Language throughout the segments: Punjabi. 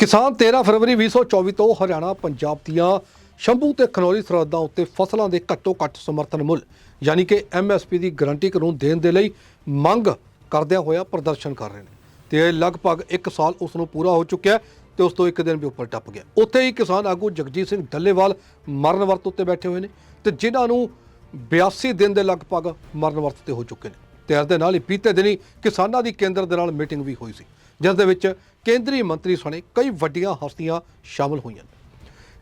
ਕਿਸਾਨ 13 ਫਰਵਰੀ 2024 ਤੋਂ ਹਰਿਆਣਾ, ਪੰਜਾਬ ਦੀਆਂ ਸ਼ੰਭੂ ਤੇ ਖਨੌਰੀ ਸਰਹੱਦਾਂ ਉੱਤੇ ਫਸਲਾਂ ਦੇ ਘੱਟੋ ਘੱਟ ਸਮਰਥਨ ਮੁੱਲ, ਯਾਨੀ ਕਿ ਐਮਐਸਪੀ ਦੀ ਗਾਰੰਟੀ ਕਾਨੂੰਨ ਦੇਣ ਦੇ ਲਈ ਮੰਗ ਕਰਦਿਆਂ ਹੋਇਆ ਪ੍ਰਦਰਸ਼ਨ ਕਰ ਰਹੇ ਨੇ। ਤੇ ਇਹ ਲਗਭਗ 1 ਸਾਲ ਉਸ ਨੂੰ ਪੂਰਾ ਹੋ ਚੁੱਕਿਆ ਹੈ ਤੇ ਉਸ ਤੋਂ ਇੱਕ ਦਿਨ ਵੀ ਉੱਪਰ ਟੱਪ ਗਿਆ ਉੱਥੇ ਹੀ ਕਿਸਾਨ ਆਗੂ ਜਗਜੀਤ ਸਿੰਘ ਡੱਲੇਵਾਲ ਮਰਨ ਵਰਤ ਉੱਤੇ ਬੈਠੇ ਹੋਏ ਨੇ ਤੇ ਜਿਨ੍ਹਾਂ ਨੂੰ 82 ਦਿਨ ਦੇ ਲਗਭਗ ਮਰਨ ਵਰਤ ਤੇ ਹੋ ਚੁੱਕੇ ਨੇ। ਤੇ ਇਸ ਦੇ ਨਾਲ ਹੀ ਬੀਤੇ ਦਿਨੀ ਕਿਸਾਨਾਂ ਦੀ ਕੇਂਦਰ ਦੇ ਨਾਲ ਮੀਟਿੰਗ ਵੀ ਹੋਈ ਸੀ। ਜਿਸ ਦੇ ਵਿੱਚ ਕੇਂਦਰੀ ਮੰਤਰੀ ਸਣੇ ਕਈ ਵੱਡੀਆਂ ਹਸਤੀਆਂ ਸ਼ਾਮਲ ਹੋਈਆਂ ਨੇ।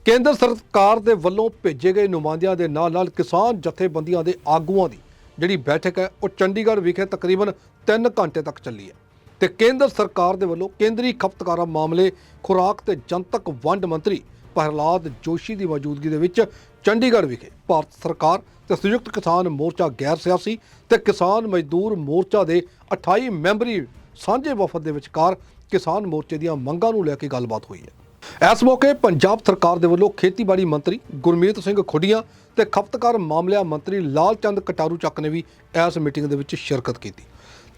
ਕੇਂਦਰ ਸਰਕਾਰ ਦੇ ਵੱਲੋਂ ਭੇਜੇ ਗਏ ਨੁਮਾਇੰਦਿਆਂ ਦੇ ਨਾਲ ਨਾਲ ਕਿਸਾਨ ਜਥੇਬੰਦੀਆਂ ਦੇ ਆਗੂਆਂ ਦੀ ਜਿਹੜੀ ਬੈਠਕ ਹੈ, ਉਹ ਚੰਡੀਗੜ੍ਹ ਵਿਖੇ ਤਕਰੀਬਨ 3 ਘੰਟੇ ਤੱਕ ਚੱਲੀ ਹੈ। ਤੇ ਕੇਂਦਰ ਸਰਕਾਰ ਦੇ ਵੱਲੋਂ ਕੇਂਦਰੀ ਖਪਤਕਾਰਾਂ ਮਾਮਲੇ, ਖੁਰਾਕ ਤੇ ਜਨਤਕ ਵੰਡ ਮੰਤਰੀ ਪ੍ਰਹਲਾਦ ਜੋਸ਼ੀ ਦੀ ਮੌਜੂਦਗੀ ਦੇ ਵਿੱਚ ਚੰਡੀਗੜ੍ਹ ਵਿਖੇ ਭਾਰਤ ਸਰਕਾਰ ਤੇ ਸੰਯੁਕਤ ਕਿਸਾਨ ਮੋਰਚਾ ਗੈਰ ਸਿਆਸੀ ਤੇ ਕਿਸਾਨ ਮਜ਼ਦੂਰ ਮੋਰਚਾ ਦੇ 28 ਮੈਂਬਰੀ ਸਾਂਝੇ ਵਫਦ ਦੇ ਵਿਚਕਾਰ ਕਿਸਾਨ ਮੋਰਚੇ ਦੀਆਂ ਮੰਗਾਂ ਨੂੰ ਲੈ ਕੇ ਗੱਲਬਾਤ ਹੋਈ ਹੈ। ਇਸ ਮੌਕੇ ਪੰਜਾਬ ਸਰਕਾਰ ਦੇ ਵੱਲੋਂ ਖੇਤੀਬਾੜੀ ਮੰਤਰੀ ਗੁਰਮੀਤ ਸਿੰਘ ਖੁੱਡੀਆਂ ਤੇ ਖਪਤਕਾਰ ਮਾਮਲਿਆਂ ਮੰਤਰੀ ਲਾਲ ਚੰਦ ਕਟਾਰੂ ਚੱਕ ਨੇ ਵੀ ਇਸ ਮੀਟਿੰਗ ਦੇ ਵਿੱਚ ਸ਼ਿਰਕਤ ਕੀਤੀ।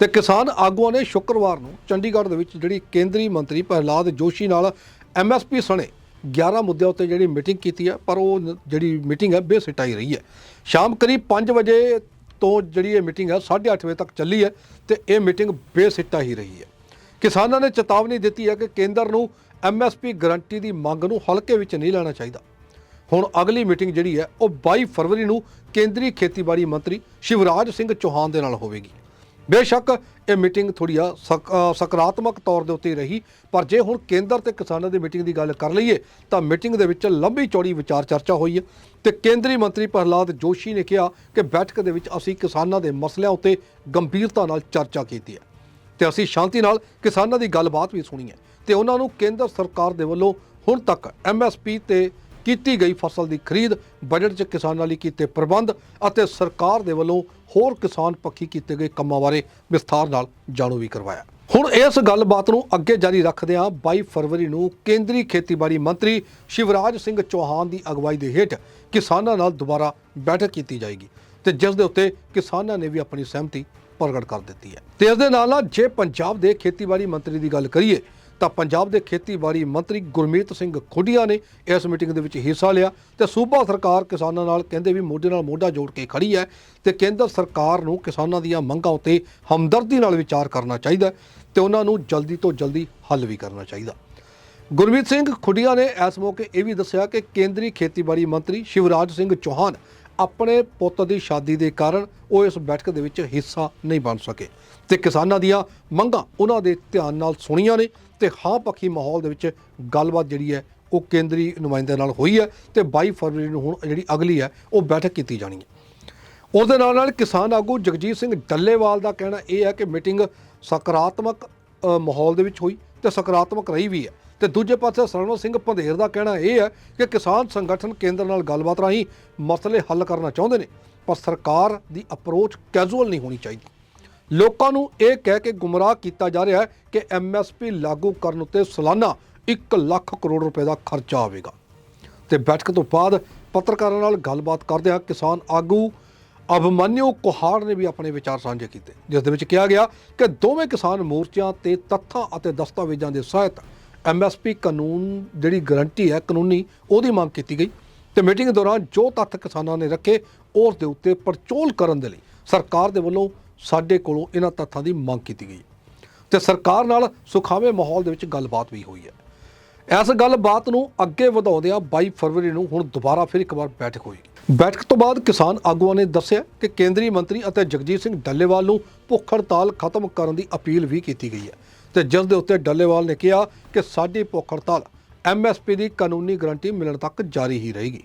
ਤੇ ਕਿਸਾਨ ਆਗੂਆਂ ਨੇ ਸ਼ੁੱਕਰਵਾਰ ਨੂੰ ਚੰਡੀਗੜ੍ਹ ਦੇ ਵਿੱਚ ਜਿਹੜੀ ਕੇਂਦਰੀ ਮੰਤਰੀ ਪ੍ਰਹਲਾਦ ਜੋਸ਼ੀ ਨਾਲ ਐਮਐਸਪੀ ਸਣੇ 11 ਮੁੱਦਿਆਂ ਉੱਤੇ ਜਿਹੜੀ ਮੀਟਿੰਗ ਕੀਤੀ ਹੈ, ਪਰ ਉਹ ਜਿਹੜੀ ਮੀਟਿੰਗ ਹੈ ਬੇਸਿੱਟਾ ਹੀ ਰਹੀ ਹੈ। ਸ਼ਾਮ ਕਰੀਬ 5 ਵਜੇ ਤੋਂ ਜਿਹੜੀ ਇਹ ਮੀਟਿੰਗ ਹੈ 8:30 ਵਜੇ ਤੱਕ ਚੱਲੀ ਹੈ ਤੇ ਇਹ ਮੀਟਿੰਗ ਬੇਸਿੱਟਾ ਹੀ ਰਹੀ ਹੈ। ਕਿਸਾਨਾਂ ਨੇ ਚੇਤਾਵਨੀ ਦਿੱਤੀ ਹੈ ਕਿ ਕੇਂਦਰ ਨੂੰ ਐਮਐਸਪੀ ਗਰੰਟੀ ਦੀ ਮੰਗ ਨੂੰ ਹਲਕੇ ਵਿੱਚ ਨਹੀਂ ਲੈਣਾ ਚਾਹੀਦਾ। ਹੁਣ ਅਗਲੀ ਮੀਟਿੰਗ ਜਿਹੜੀ ਹੈ ਉਹ 22 ਫਰਵਰੀ ਨੂੰ ਕੇਂਦਰੀ ਖੇਤੀਬਾੜੀ ਮੰਤਰੀ ਸ਼ਿਵਰਾਜ ਸਿੰਘ ਚੌਹਾਨ ਦੇ ਨਾਲ ਹੋਵੇਗੀ। ਬੇਸ਼ੱਕ ਇਹ ਮੀਟਿੰਗ ਥੋੜੀ ਆ ਸਕ- ਸਕਾਰਾਤਮਕ ਤੌਰ ਦੇ ਉੱਤੇ ਰਹੀ, ਪਰ ਜੇ ਹੁਣ ਕੇਂਦਰ ਤੇ ਕਿਸਾਨਾਂ ਦੀ ਮੀਟਿੰਗ ਦੀ ਗੱਲ ਕਰ ਲਈਏ, ਤਾਂ ਮੀਟਿੰਗ ਦੇ ਵਿੱਚ ਲੰਬੀ ਚੌੜੀ ਵਿਚਾਰ ਚਰਚਾ ਹੋਈ ਹੈ ਤੇ ਕੇਂਦਰੀ ਮੰਤਰੀ ਪ੍ਰਹਲਾਦ ਜੋਸ਼ੀ ਨੇ ਕਿਹਾ ਕਿ ਬੈਠਕ ਦੇ ਵਿੱਚ ਅਸੀਂ ਕਿਸਾਨਾਂ ਦੇ ਮਸਲਿਆਂ ਉੱਤੇ ਗੰਭੀਰਤਾ ਨਾਲ ਚਰਚਾ ਕੀਤੀ ਹੈ। ਤੇ ਅਸੀਂ ਸ਼ਾਂਤੀ ਨਾਲ ਕਿਸਾਨਾਂ ਦੀ ਗੱਲਬਾਤ ਵੀ ਸੁਣੀ ਹੈ ਤੇ ਉਹਨਾਂ ਨੂੰ ਕੇਂਦਰ ਸਰਕਾਰ ਦੇ ਵੱਲੋਂ ਹੁਣ ਤੱਕ ਐਮਐਸਪੀ ਤੇ ਕੀਤੀ ਗਈ ਫਸਲ ਦੀ ਖਰੀਦ ਬਜਟ 'ਚ ਕਿਸਾਨਾਂ ਲਈ ਕੀਤੇ ਪ੍ਰਬੰਧ ਅਤੇ ਸਰਕਾਰ ਦੇ ਵੱਲੋਂ ਹੋਰ ਕਿਸਾਨ ਪੱਖੀ ਕੀਤੇ ਗਏ ਕੰਮਾਂ ਬਾਰੇ ਵਿਸਥਾਰ ਨਾਲ ਜਾਣੂ ਵੀ ਕਰਵਾਇਆ। ਹੁਣ ਇਸ ਗੱਲਬਾਤ ਨੂੰ ਅੱਗੇ ਜਾਰੀ ਰੱਖਦਿਆਂ 22 ਫਰਵਰੀ ਨੂੰ ਕੇਂਦਰੀ ਖੇਤੀਬਾੜੀ ਮੰਤਰੀ ਸ਼ਿਵਰਾਜ ਸਿੰਘ ਚੌਹਾਨ ਦੀ ਅਗਵਾਈ ਦੇ ਹੇਠ ਕਿਸਾਨਾਂ ਨਾਲ ਦੁਬਾਰਾ ਬੈਠਕ ਕੀਤੀ ਜਾਏਗੀ ਤੇ ਜਿਸ ਦੇ ਉੱਤੇ ਕਿਸਾਨਾਂ ਨੇ ਵੀ ਆਪਣੀ ਸਹਿਮਤੀ ਪ੍ਰਗਟ ਕਰ ਦਿੱਤੀ ਹੈ। ਤੇ ਇਸ ਦੇ ਨਾਲ ਨਾਲ ਜੇ ਪੰਜਾਬ ਦੇ ਖੇਤੀਬਾੜੀ ਮੰਤਰੀ ਦੀ ਗੱਲ ਕਰੀਏ ਤਾਂ ਪੰਜਾਬ ਦੇ ਖੇਤੀਬਾੜੀ ਮੰਤਰੀ ਗੁਰਮੀਤ ਸਿੰਘ ਖੁੱਡੀਆਂ ਨੇ ਇਸ ਮੀਟਿੰਗ ਦੇ ਵਿੱਚ ਹਿੱਸਾ ਲਿਆ ਤੇ ਸੂਬਾ ਸਰਕਾਰ ਕਿਸਾਨਾਂ ਨਾਲ ਕਹਿੰਦੇ ਵੀ ਮੋਢੇ ਨਾਲ ਮੋਢਾ ਜੋੜ ਕੇ ਖੜੀ ਹੈ ਤੇ ਕੇਂਦਰ ਸਰਕਾਰ ਨੂੰ ਕਿਸਾਨਾਂ ਦੀਆਂ ਮੰਗਾਂ ਉੱਤੇ ਹਮਦਰਦੀ ਨਾਲ ਵਿਚਾਰ ਕਰਨਾ ਚਾਹੀਦਾ ਹੈ ਤੇ ਉਹਨਾਂ ਨੂੰ ਜਲਦੀ ਤੋਂ ਜਲਦੀ ਹੱਲ ਵੀ ਕਰਨਾ ਚਾਹੀਦਾ। ਗੁਰਮੀਤ ਸਿੰਘ ਖੁੱਡੀਆਂ ਨੇ ਇਸ ਮੌਕੇ ਇਹ ਵੀ ਦੱਸਿਆ ਕਿ ਕੇਂਦਰੀ ਖੇਤੀਬਾੜੀ ਮੰਤਰੀ ਸ਼ਿਵਰਾਜ ਸਿੰਘ ਚੌਹਾਨ ਆਪਣੇ ਪੁੱਤ ਦੀ ਸ਼ਾਦੀ ਦੇ ਕਾਰਨ ਉਹ ਇਸ ਬੈਠਕ ਦੇ ਵਿੱਚ ਹਿੱਸਾ ਨਹੀਂ ਬਣ ਸਕੇ। ਤੇ ਕਿਸਾਨਾਂ ਦੀਆਂ ਮੰਗਾਂ ਉਹਨਾਂ ਦੇ ਧਿਆਨ ਨਾਲ ਸੁਣੀਆਂ ਨੇ ਤੇ ਹਾਂ ਪੱਖੀ ਮਾਹੌਲ ਦੇ ਵਿੱਚ ਗੱਲਬਾਤ ਜਿਹੜੀ ਹੈ ਉਹ ਕੇਂਦਰੀ ਨੁਮਾਇੰਦੇ ਨਾਲ ਹੋਈ ਹੈ ਤੇ 22 ਫਰਵਰੀ ਨੂੰ ਹੁਣ ਜਿਹੜੀ ਅਗਲੀ ਹੈ ਉਹ ਬੈਠਕ ਕੀਤੀ ਜਾਣੀ ਹੈ। ਉਸ ਦੇ ਨਾਲ ਨਾਲ ਕਿਸਾਨ ਆਗੂ ਜਗਜੀਤ ਸਿੰਘ ਡੱਲੇਵਾਲ ਦਾ ਕਹਿਣਾ ਇਹ ਹੈ ਕਿ ਮੀਟਿੰਗ ਸਕਾਰਾਤਮਕ ਮਾਹੌਲ ਦੇ ਵਿੱਚ ਹੋਈ ਤੇ ਸਕਾਰਾਤਮਕ ਰਹੀ ਵੀ ਹੈ। ਤੇ ਦੂਜੇ ਪਾਸੇ ਸਰਵਨ ਸਿੰਘ ਪੰਧੇਰ ਦਾ ਕਹਿਣਾ ਇਹ ਹੈ ਕਿ ਕਿਸਾਨ ਸੰਗਠਨ ਕੇਂਦਰ ਨਾਲ ਗੱਲਬਾਤ ਰਾਹੀਂ ਮਸਲੇ ਹੱਲ ਕਰਨਾ ਚਾਹੁੰਦੇ ਨੇ, ਪਰ ਸਰਕਾਰ ਦੀ ਅਪਰੋਚ ਕੈਜੂਅਲ ਨਹੀਂ ਹੋਣੀ ਚਾਹੀਦੀ। ਲੋਕਾਂ ਨੂੰ ਇਹ ਕਹਿ ਕੇ ਗੁੰਮਰਾਹ ਕੀਤਾ ਜਾ ਰਿਹਾ ਹੈ ਕਿ ਐਮਐਸਪੀ ਲਾਗੂ ਕਰਨ ਉੱਤੇ ਸਾਲਾਨਾ 1 ਲੱਖ ਕਰੋੜ ਰੁਪਏ ਦਾ ਖਰਚਾ ਆਵੇਗਾ। ਤੇ ਬੈਠਕ ਤੋਂ ਬਾਅਦ ਪੱਤਰਕਾਰਾਂ ਨਾਲ ਗੱਲਬਾਤ ਕਰਦਿਆਂ ਕਿਸਾਨ ਆਗੂ ਅਭਮਨਿਊ ਕੁਹਾੜ ਨੇ ਵੀ ਆਪਣੇ ਵਿਚਾਰ ਸਾਂਝੇ ਕੀਤੇ, ਜਿਸ ਦੇ ਵਿੱਚ ਕਿਹਾ ਗਿਆ ਕਿ ਦੋਵੇਂ ਕਿਸਾਨ ਮੋਰਚਿਆਂ ਤੇ ਤੱਥਾਂ ਅਤੇ ਦਸਤਾਵੇਜ਼ਾਂ ਦੇ ਸਹਾਇਤ ਐਮਐਸਪੀ ਕਾਨੂੰਨ ਜਿਹੜੀ ਗਾਰੰਟੀ ਹੈ ਕਾਨੂੰਨੀ, ਉਹਦੀ ਮੰਗ ਕੀਤੀ ਗਈ ਤੇ ਮੀਟਿੰਗ ਦੌਰਾਨ ਜੋ ਤੱਥ ਕਿਸਾਨਾਂ ਨੇ ਰੱਖੇ, ਉਸ ਦੇ ਉੱਤੇ ਪੜਚੋਲ ਕਰਨ ਦੇ ਲਈ ਸਰਕਾਰ ਦੇ ਵੱਲੋਂ ਸਾਡੇ ਕੋਲੋਂ ਇਹਨਾਂ ਤੱਥਾਂ ਦੀ ਮੰਗ ਕੀਤੀ ਗਈ। ਤੇ ਸਰਕਾਰ ਨਾਲ ਸੁਖਾਵੇਂ ਮਾਹੌਲ ਦੇ ਵਿੱਚ ਗੱਲਬਾਤ ਵੀ ਹੋਈ ਹੈ। ਇਸ ਗੱਲਬਾਤ ਨੂੰ ਅੱਗੇ ਵਧਾਉਂਦਿਆਂ 22 ਫਰਵਰੀ ਨੂੰ ਹੁਣ ਦੁਬਾਰਾ ਫਿਰ ਇੱਕ ਵਾਰ ਬੈਠਕ ਹੋਏਗੀ। ਬੈਠਕ ਤੋਂ ਬਾਅਦ ਕਿਸਾਨ ਆਗੂਆਂ ਨੇ ਦੱਸਿਆ ਕਿ ਕੇਂਦਰੀ ਮੰਤਰੀ ਅਤੇ ਜਗਜੀਤ ਸਿੰਘ ਡੱਲੇਵਾਲ ਨੂੰ ਭੁੱਖ ਹੜਤਾਲ ਖਤਮ ਕਰਨ ਦੀ ਅਪੀਲ ਵੀ ਕੀਤੀ ਗਈ ਹੈ। ਤੇ ਜਿਸ ਦੇ ਉੱਤੇ ਡੱਲੇਵਾਲ ਨੇ ਕਿਹਾ ਕਿ ਸਾਡੀ ਭੁੱਖ ਹੜਤਾਲ ਐਮਐਸਪੀ ਦੀ ਕਾਨੂੰਨੀ ਗਰੰਟੀ ਮਿਲਣ ਤੱਕ ਜਾਰੀ ਹੀ ਰਹੇਗੀ।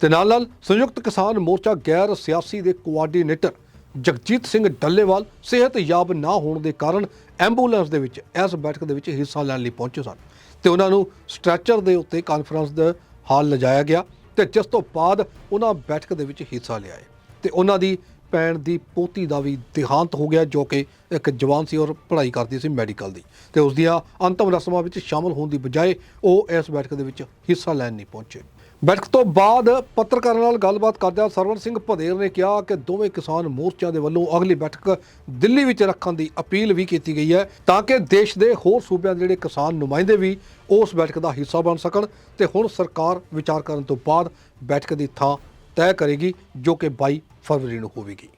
ਤੇ ਨਾਲ ਨਾਲ ਸੰਯੁਕਤ ਕਿਸਾਨ ਮੋਰਚਾ ਗੈਰ ਸਿਆਸੀ ਦੇ ਕੋਆਰਡੀਨੇਟਰ ਜਗਜੀਤ ਸਿੰਘ ਡੱਲੇਵਾਲ ਸਿਹਤਯਾਬ ਨਾ ਹੋਣ ਦੇ ਕਾਰਨ ਐਂਬੂਲੈਂਸ ਦੇ ਵਿੱਚ ਇਸ ਬੈਠਕ ਦੇ ਵਿੱਚ ਹਿੱਸਾ ਲੈਣ ਲਈ ਪਹੁੰਚੇ ਸਨ। ਤੇ ਉਹਨਾਂ ਨੂੰ ਸਟ੍ਰੈਚਰ ਦੇ ਉੱਤੇ ਕਾਨਫਰੰਸ ਦੇ ਹਾਲ ਲਿਜਾਇਆ ਗਿਆ ਤੇ ਜਿਸ ਤੋਂ ਬਾਅਦ ਉਹਨਾਂ ਬੈਠਕ ਦੇ ਵਿੱਚ ਹਿੱਸਾ ਲਿਆ ਹੈ ਤੇ ਉਹਨਾਂ ਦੀ ਭੈਣ ਦੀ ਪੋਤੀ ਦਾ ਵੀ ਦੇਹਾਂਤ ਹੋ ਗਿਆ, ਜੋ ਕਿ ਇੱਕ ਜਵਾਨ ਸੀ ਔਰ ਪੜ੍ਹਾਈ ਕਰਦੀ ਸੀ ਮੈਡੀਕਲ ਦੀ। ਤੇ ਉਸ ਦੀਆਂ ਅੰਤਮ ਰਸਮਾਂ ਵਿੱਚ ਸ਼ਾਮਲ ਹੋਣ ਦੀ ਬਜਾਏ ਉਹ ਇਸ ਬੈਠਕ ਦੇ ਵਿੱਚ ਹਿੱਸਾ ਲੈਣ ਨਹੀਂ ਪਹੁੰਚੇ। ਬੈਠਕ ਤੋਂ ਬਾਅਦ ਪੱਤਰਕਾਰਾਂ ਨਾਲ ਗੱਲਬਾਤ ਕਰਦਿਆਂ ਸਰਵਨ ਸਿੰਘ ਭਦੇਰ ਨੇ ਕਿਹਾ ਕਿ ਦੋਵੇਂ ਕਿਸਾਨ ਮੋਰਚਿਆਂ ਦੇ ਵੱਲੋਂ ਅਗਲੀ ਬੈਠਕ ਦਿੱਲੀ ਵਿੱਚ ਰੱਖਣ ਦੀ ਅਪੀਲ ਵੀ ਕੀਤੀ ਗਈ ਹੈ, ਤਾਂ ਕਿ ਦੇਸ਼ ਦੇ ਹੋਰ ਸੂਬਿਆਂ ਦੇ ਜਿਹੜੇ ਕਿਸਾਨ ਨੁਮਾਇੰਦੇ ਵੀ ਉਸ ਬੈਠਕ ਦਾ ਹਿੱਸਾ ਬਣ ਸਕਣ। ਤੇ ਹੁਣ ਸਰਕਾਰ ਵਿਚਾਰ ਕਰਨ ਤੋਂ ਬਾਅਦ ਬੈਠਕ ਦੀ ਥਾਂ ਤੈਅ ਕਰੇਗੀ ਜੋ ਕਿ 22 ਫਰਵਰੀ ਨੂੰ ਹੋਵੇਗੀ।